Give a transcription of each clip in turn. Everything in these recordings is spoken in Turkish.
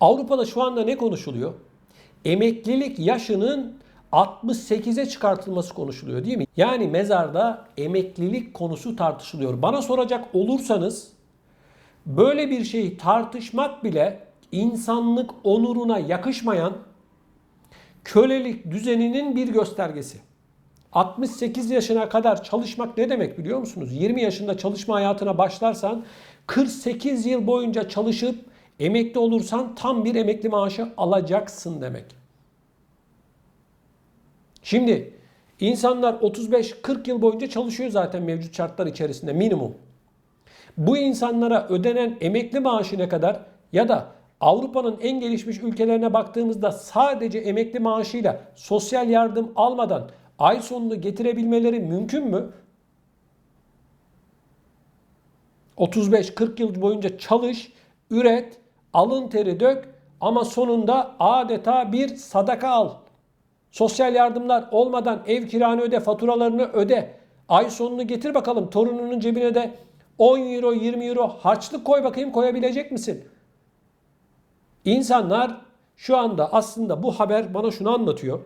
Avrupa'da şu anda ne konuşuluyor? Emeklilik yaşının 68'e çıkartılması konuşuluyor değil mi? Yani mezarda emeklilik konusu tartışılıyor. Bana soracak olursanız böyle bir şeyi tartışmak bile insanlık onuruna yakışmayan kölelik düzeninin bir göstergesi. 68 yaşına kadar çalışmak ne demek biliyor musunuz? 20 yaşında çalışma hayatına başlarsan 48 yıl boyunca çalışıp emekli olursan tam bir emekli maaşı alacaksın demek. Şimdi insanlar 35-40 yıl boyunca çalışıyor zaten mevcut şartlar içerisinde minimum. Bu insanlara ödenen emekli maaşı ne kadar ya da Avrupa'nın en gelişmiş ülkelerine baktığımızda sadece emekli maaşıyla sosyal yardım almadan ay sonunu getirebilmeleri mümkün mü? 35-40 yıl boyunca çalış, üret, alın teri dök ama sonunda adeta bir sadaka al. Sosyal yardımlar olmadan ev kiranı öde, faturalarını öde. Ay sonunu getir bakalım torununun cebine de 10 euro 20 euro harçlık koy bakayım koyabilecek misin? İnsanlar şu anda aslında bu haber bana şunu anlatıyor.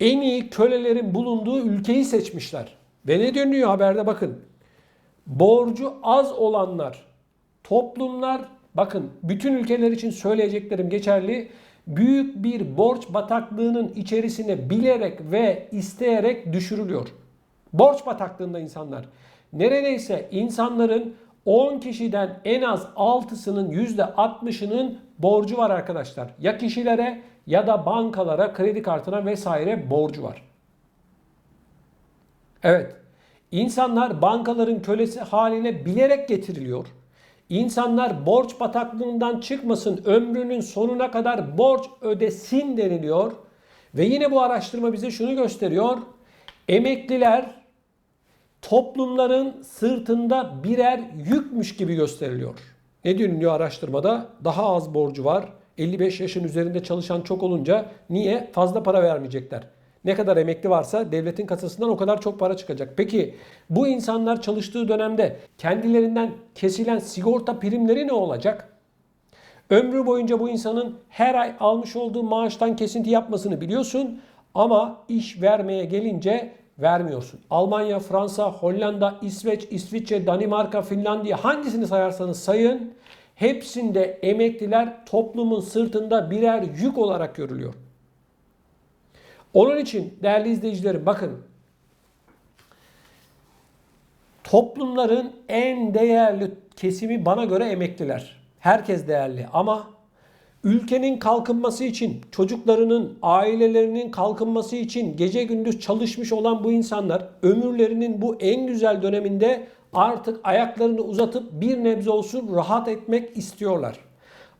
En iyi kölelerin bulunduğu ülkeyi seçmişler. Ve ne dönüyor haberde bakın. Borcu az olanlar, toplumlar bakın bütün ülkeler için söyleyeceklerim geçerli. Büyük bir borç bataklığının içerisine bilerek ve isteyerek düşürülüyor. Borç bataklığında insanlar. Neredeyse insanların 10 kişiden en az 6'sının %60'ının borcu var arkadaşlar. Ya kişilere ya da bankalara, kredi kartına vesaire borcu var. Evet. İnsanlar bankaların kölesi haline bilerek getiriliyor. İnsanlar borç bataklığından çıkmasın, ömrünün sonuna kadar borç ödesin deniliyor. Ve yine bu araştırma bize şunu gösteriyor. Emekliler toplumların sırtında birer yükmüş gibi gösteriliyor. Ne deniliyor araştırmada? Daha az borcu var. 55 yaşın üzerinde çalışan çok olunca niye? Fazla para vermeyecekler. Ne kadar emekli varsa devletin kasasından o kadar çok para çıkacak. Peki bu insanlar çalıştığı dönemde kendilerinden kesilen sigorta primleri ne olacak? Ömrü boyunca bu insanın her ay almış olduğu maaştan kesinti yapmasını biliyorsun ama iş vermeye gelince vermiyorsun. Almanya, Fransa, Hollanda, İsveç, İsviçre, Danimarka, Finlandiya hangisini sayarsanız sayın hepsinde emekliler toplumun sırtında birer yük olarak görülüyor. Onun için değerli izleyicilerim bakın toplumların en değerli kesimi bana göre emekliler. Herkes değerli ama ülkenin kalkınması için, çocuklarının, ailelerinin kalkınması için gece gündüz çalışmış olan bu insanlar ömürlerinin bu en güzel döneminde artık ayaklarını uzatıp bir nebze olsun rahat etmek istiyorlar.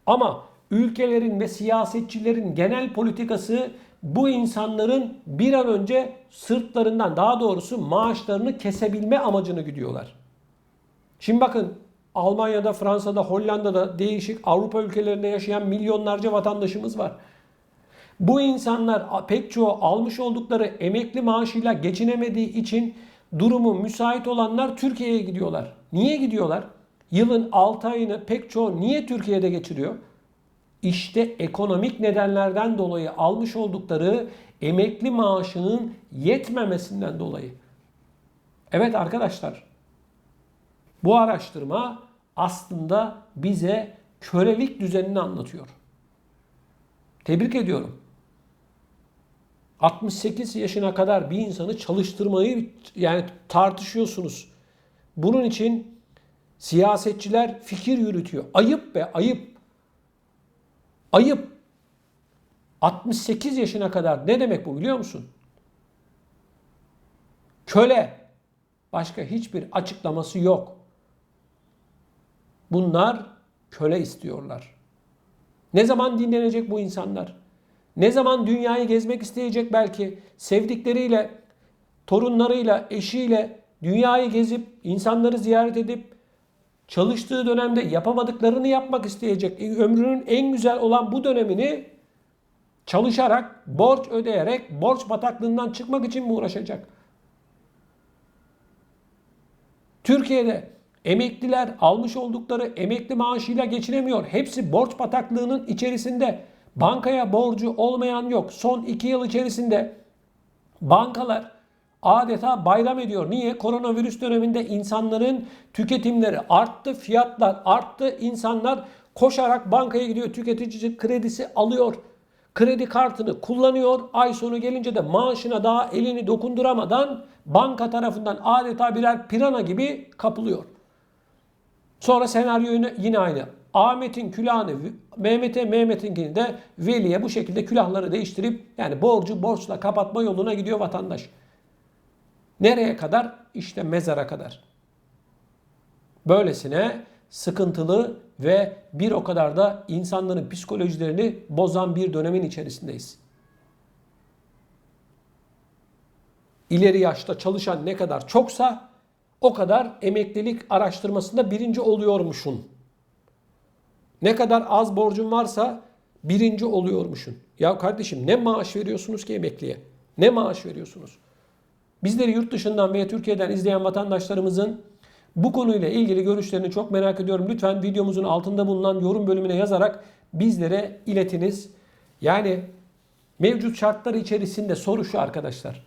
Ama ülkelerin ve siyasetçilerin genel politikası bu insanların bir an önce sırtlarından daha doğrusu maaşlarını kesebilme amacını gidiyorlar. Şimdi bakın Almanya'da, Fransa'da, Hollanda'da değişik Avrupa ülkelerinde yaşayan milyonlarca vatandaşımız var. Bu insanlar pek çoğu almış oldukları emekli maaşıyla geçinemediği için durumu müsait olanlar Türkiye'ye gidiyorlar. Niye gidiyorlar? Yılın 6 ayını pek çoğu niye Türkiye'de geçiriyor? İşte ekonomik nedenlerden dolayı almış oldukları emekli maaşının yetmemesinden dolayı. Evet arkadaşlar. Bu araştırma aslında bize kölelik düzenini anlatıyor. Tebrik ediyorum. 68 yaşına kadar bir insanı çalıştırmayı yani tartışıyorsunuz. Bunun için siyasetçiler fikir yürütüyor. Ayıp be ayıp. Ayıp. 68 yaşına kadar ne demek bu biliyor musun? Köle. Başka hiçbir açıklaması yok. Bunlar köle istiyorlar. Ne zaman dinlenecek bu insanlar? Ne zaman dünyayı gezmek isteyecek belki sevdikleriyle, torunlarıyla, eşiyle dünyayı gezip, insanları ziyaret edip çalıştığı dönemde yapamadıklarını yapmak isteyecek. E, ömrünün en güzel olan bu dönemini çalışarak, borç ödeyerek, borç bataklığından çıkmak için mi uğraşacak? Türkiye'de Emekliler almış oldukları emekli maaşıyla geçinemiyor. Hepsi borç bataklığının içerisinde. Bankaya borcu olmayan yok. Son 2 yıl içerisinde bankalar adeta bayram ediyor. Niye? Koronavirüs döneminde insanların tüketimleri arttı, fiyatlar arttı. İnsanlar koşarak bankaya gidiyor, tüketici kredisi alıyor. Kredi kartını kullanıyor. Ay sonu gelince de maaşına daha elini dokunduramadan banka tarafından adeta birer pirana gibi kapılıyor. Sonra senaryo yine- yine aynı. Ahmet'in külahını Mehmet'e, Mehmet'inkini de Veli'ye bu şekilde külahları değiştirip yani borcu borçla kapatma yoluna gidiyor vatandaş. Nereye kadar? İşte mezara kadar. Böylesine sıkıntılı ve bir o kadar da insanların psikolojilerini bozan bir dönemin içerisindeyiz. İleri yaşta çalışan ne kadar çoksa o kadar emeklilik araştırmasında birinci oluyormuşsun. Ne kadar az borcun varsa birinci oluyormuşsun. Ya kardeşim ne maaş veriyorsunuz ki emekliye? Ne maaş veriyorsunuz? Bizleri yurt dışından veya Türkiye'den izleyen vatandaşlarımızın bu konuyla ilgili görüşlerini çok merak ediyorum. Lütfen videomuzun altında bulunan yorum bölümüne yazarak bizlere iletiniz. Yani mevcut şartlar içerisinde soru şu arkadaşlar.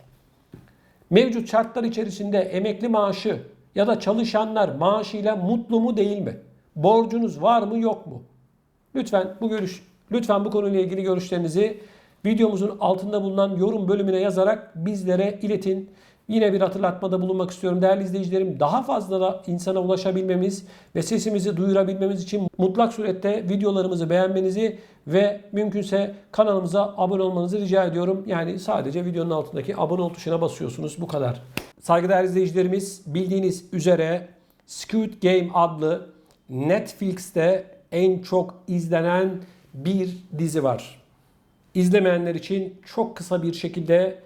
Mevcut şartlar içerisinde emekli maaşı ya da çalışanlar maaşıyla mutlu mu değil mi? Borcunuz var mı yok mu? Lütfen bu görüş lütfen bu konuyla ilgili görüşlerinizi videomuzun altında bulunan yorum bölümüne yazarak bizlere iletin. Yine bir hatırlatmada bulunmak istiyorum değerli izleyicilerim. Daha fazla da insana ulaşabilmemiz ve sesimizi duyurabilmemiz için mutlak surette videolarımızı beğenmenizi ve mümkünse kanalımıza abone olmanızı rica ediyorum. Yani sadece videonun altındaki abone ol tuşuna basıyorsunuz. Bu kadar. Saygıdeğer izleyicilerimiz bildiğiniz üzere Squid Game adlı Netflix'te en çok izlenen bir dizi var. İzlemeyenler için çok kısa bir şekilde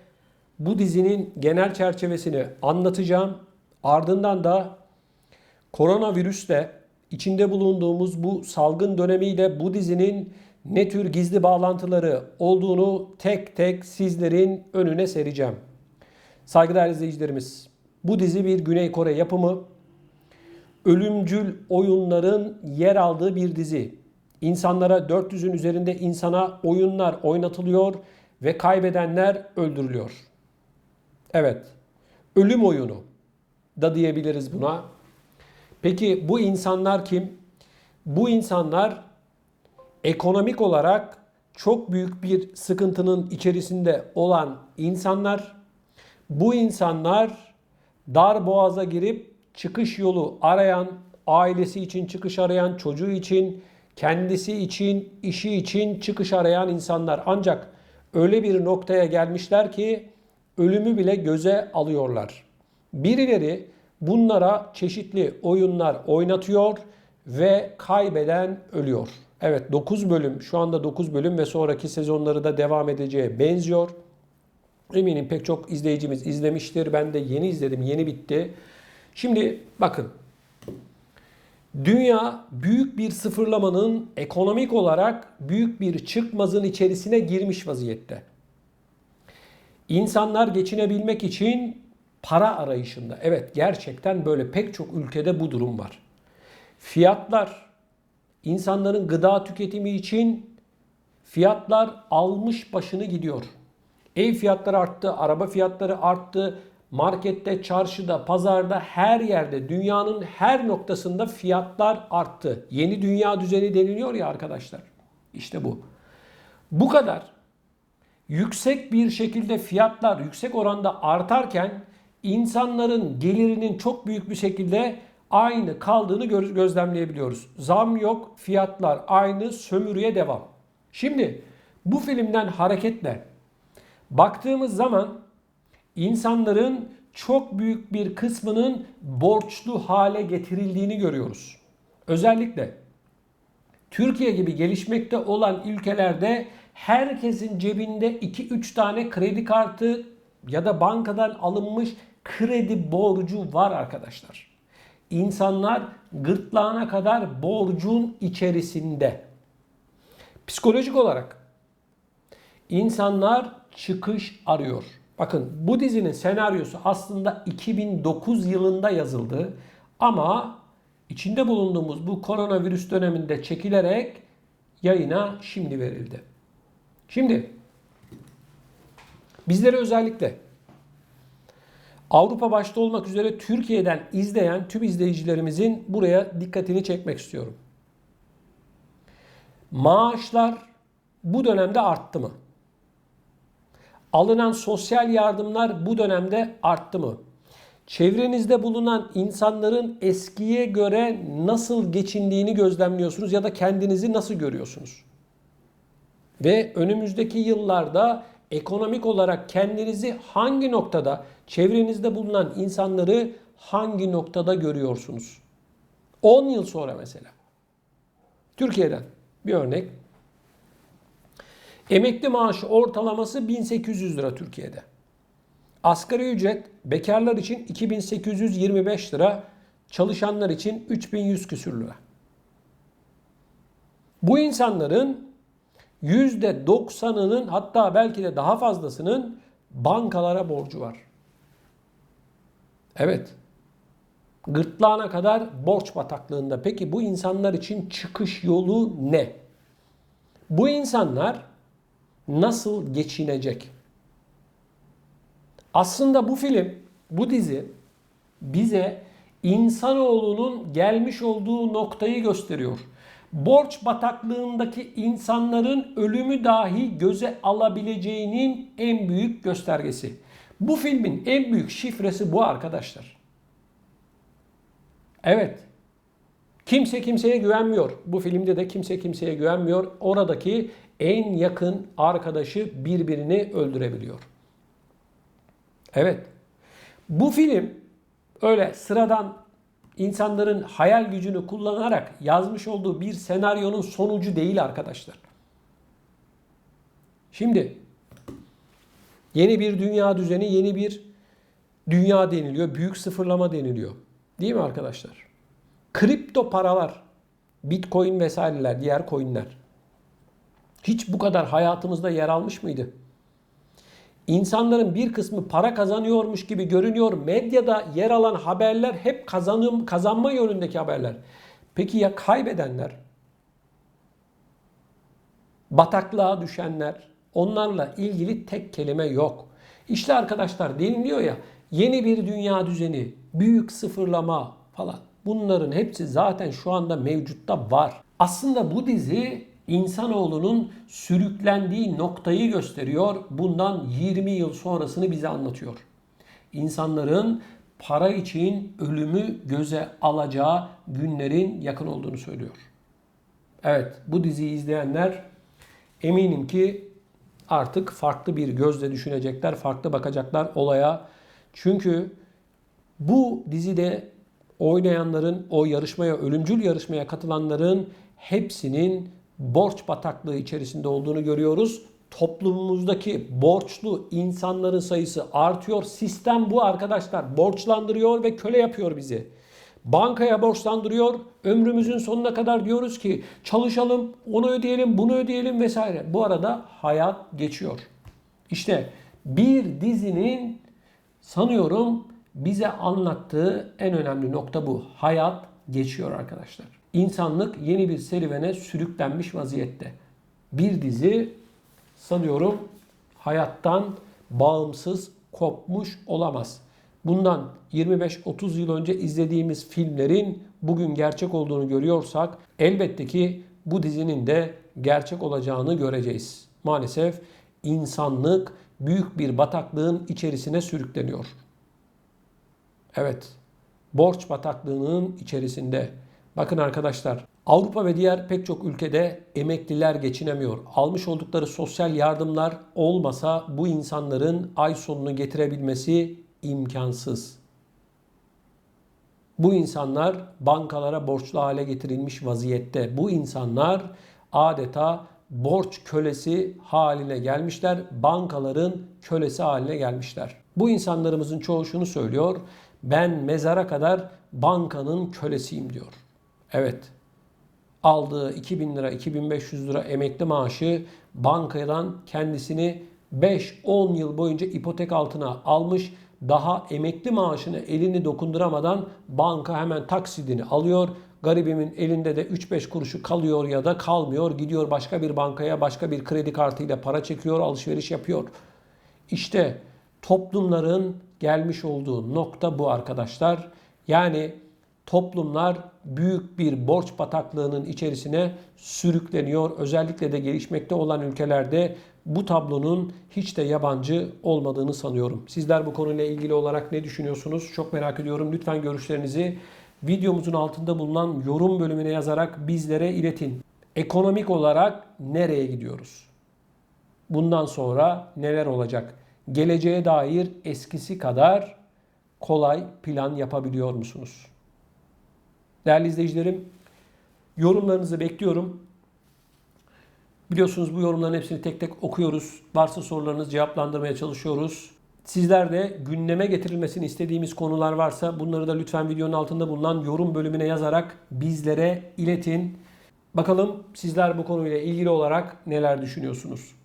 bu dizinin genel çerçevesini anlatacağım. Ardından da koronavirüsle içinde bulunduğumuz bu salgın dönemiyle bu dizinin ne tür gizli bağlantıları olduğunu tek tek sizlerin önüne sereceğim. Saygıdeğer izleyicilerimiz, bu dizi bir Güney Kore yapımı. Ölümcül oyunların yer aldığı bir dizi. İnsanlara 400'ün üzerinde insana oyunlar oynatılıyor ve kaybedenler öldürülüyor. Evet. Ölüm oyunu da diyebiliriz buna. Peki bu insanlar kim? Bu insanlar ekonomik olarak çok büyük bir sıkıntının içerisinde olan insanlar. Bu insanlar dar boğaza girip çıkış yolu arayan, ailesi için çıkış arayan, çocuğu için, kendisi için, işi için çıkış arayan insanlar. Ancak öyle bir noktaya gelmişler ki ölümü bile göze alıyorlar. Birileri bunlara çeşitli oyunlar oynatıyor ve kaybeden ölüyor. Evet 9 bölüm şu anda 9 bölüm ve sonraki sezonları da devam edeceğe benziyor. Eminim pek çok izleyicimiz izlemiştir. Ben de yeni izledim, yeni bitti. Şimdi bakın. Dünya büyük bir sıfırlamanın ekonomik olarak büyük bir çıkmazın içerisine girmiş vaziyette. İnsanlar geçinebilmek için para arayışında. Evet gerçekten böyle pek çok ülkede bu durum var. Fiyatlar insanların gıda tüketimi için fiyatlar almış başını gidiyor. Ev fiyatları arttı, araba fiyatları arttı. Markette, çarşıda, pazarda, her yerde, dünyanın her noktasında fiyatlar arttı. Yeni dünya düzeni deniliyor ya arkadaşlar. İşte bu. Bu kadar yüksek bir şekilde fiyatlar yüksek oranda artarken insanların gelirinin çok büyük bir şekilde aynı kaldığını gözlemleyebiliyoruz. Zam yok, fiyatlar aynı, sömürüye devam. Şimdi bu filmden hareketle baktığımız zaman insanların çok büyük bir kısmının borçlu hale getirildiğini görüyoruz. Özellikle Türkiye gibi gelişmekte olan ülkelerde herkesin cebinde 2-3 tane kredi kartı ya da bankadan alınmış kredi borcu var arkadaşlar. İnsanlar gırtlağına kadar borcun içerisinde. Psikolojik olarak insanlar çıkış arıyor. Bakın bu dizinin senaryosu aslında 2009 yılında yazıldı ama içinde bulunduğumuz bu koronavirüs döneminde çekilerek yayına şimdi verildi. Şimdi bizleri özellikle Avrupa başta olmak üzere Türkiye'den izleyen tüm izleyicilerimizin buraya dikkatini çekmek istiyorum. Maaşlar bu dönemde arttı mı? Alınan sosyal yardımlar bu dönemde arttı mı? Çevrenizde bulunan insanların eskiye göre nasıl geçindiğini gözlemliyorsunuz ya da kendinizi nasıl görüyorsunuz? Ve önümüzdeki yıllarda ekonomik olarak kendinizi hangi noktada, çevrenizde bulunan insanları hangi noktada görüyorsunuz? 10 yıl sonra mesela. Türkiye'den bir örnek. Emekli maaşı ortalaması 1800 lira Türkiye'de. Asgari ücret bekarlar için 2825 lira, çalışanlar için 3100 küsür lira. Bu insanların %90'ının hatta belki de daha fazlasının bankalara borcu var. Evet. Gırtlağına kadar borç bataklığında. Peki bu insanlar için çıkış yolu ne? Bu insanlar nasıl geçinecek? Aslında bu film, bu dizi bize insanoğlunun gelmiş olduğu noktayı gösteriyor. Borç bataklığındaki insanların ölümü dahi göze alabileceğinin en büyük göstergesi. Bu filmin en büyük şifresi bu arkadaşlar. Evet. Kimse kimseye güvenmiyor. Bu filmde de kimse kimseye güvenmiyor. Oradaki en yakın arkadaşı birbirini öldürebiliyor. Evet. Bu film öyle sıradan insanların hayal gücünü kullanarak yazmış olduğu bir senaryonun sonucu değil arkadaşlar. Şimdi yeni bir dünya düzeni, yeni bir dünya deniliyor. Büyük sıfırlama deniliyor. Değil mi arkadaşlar? Kripto paralar, bitcoin vesaireler, diğer coinler hiç bu kadar hayatımızda yer almış mıydı? İnsanların bir kısmı para kazanıyormuş gibi görünüyor. Medyada yer alan haberler hep kazanım, kazanma yönündeki haberler. Peki ya kaybedenler? Bataklığa düşenler? Onlarla ilgili tek kelime yok. İşte arkadaşlar deniliyor ya yeni bir dünya düzeni, büyük sıfırlama falan. Bunların hepsi zaten şu anda mevcutta var. Aslında bu dizi insanoğlunun sürüklendiği noktayı gösteriyor. Bundan 20 yıl sonrasını bize anlatıyor. İnsanların para için ölümü göze alacağı günlerin yakın olduğunu söylüyor. Evet, bu diziyi izleyenler eminim ki artık farklı bir gözle düşünecekler, farklı bakacaklar olaya. Çünkü bu dizide oynayanların, o yarışmaya, ölümcül yarışmaya katılanların hepsinin borç bataklığı içerisinde olduğunu görüyoruz. Toplumumuzdaki borçlu insanların sayısı artıyor. Sistem bu arkadaşlar. Borçlandırıyor ve köle yapıyor bizi. Bankaya borçlandırıyor. Ömrümüzün sonuna kadar diyoruz ki çalışalım, onu ödeyelim, bunu ödeyelim vesaire. Bu arada hayat geçiyor. İşte bir dizinin sanıyorum bize anlattığı en önemli nokta bu. Hayat geçiyor arkadaşlar. İnsanlık yeni bir serüvene sürüklenmiş vaziyette. Bir dizi sanıyorum hayattan bağımsız kopmuş olamaz. Bundan 25-30 yıl önce izlediğimiz filmlerin bugün gerçek olduğunu görüyorsak elbette ki bu dizinin de gerçek olacağını göreceğiz. Maalesef insanlık büyük bir bataklığın içerisine sürükleniyor. Evet, borç bataklığının içerisinde. Bakın arkadaşlar, Avrupa ve diğer pek çok ülkede emekliler geçinemiyor. Almış oldukları sosyal yardımlar olmasa bu insanların ay sonunu getirebilmesi imkansız. Bu insanlar bankalara borçlu hale getirilmiş vaziyette. Bu insanlar adeta borç kölesi haline gelmişler. Bankaların kölesi haline gelmişler. Bu insanlarımızın çoğu şunu söylüyor. Ben mezara kadar bankanın kölesiyim diyor. Evet. Aldığı 2000 lira, 2500 lira emekli maaşı bankadan kendisini 5-10 yıl boyunca ipotek altına almış. daha emekli maaşını elini dokunduramadan banka hemen taksidini alıyor. Garibimin elinde de 3-5 kuruşu kalıyor ya da kalmıyor. Gidiyor başka bir bankaya başka bir kredi kartıyla para çekiyor, alışveriş yapıyor. İşte toplumların gelmiş olduğu nokta bu arkadaşlar. Yani toplumlar büyük bir borç bataklığının içerisine sürükleniyor. Özellikle de gelişmekte olan ülkelerde bu tablonun hiç de yabancı olmadığını sanıyorum. Sizler bu konuyla ilgili olarak ne düşünüyorsunuz? Çok merak ediyorum. Lütfen görüşlerinizi videomuzun altında bulunan yorum bölümüne yazarak bizlere iletin. Ekonomik olarak nereye gidiyoruz? Bundan sonra neler olacak? Geleceğe dair eskisi kadar kolay plan yapabiliyor musunuz? Değerli izleyicilerim, yorumlarınızı bekliyorum. Biliyorsunuz bu yorumların hepsini tek tek okuyoruz. Varsa sorularınızı cevaplandırmaya çalışıyoruz. Sizler de gündeme getirilmesini istediğimiz konular varsa bunları da lütfen videonun altında bulunan yorum bölümüne yazarak bizlere iletin. Bakalım sizler bu konuyla ilgili olarak neler düşünüyorsunuz?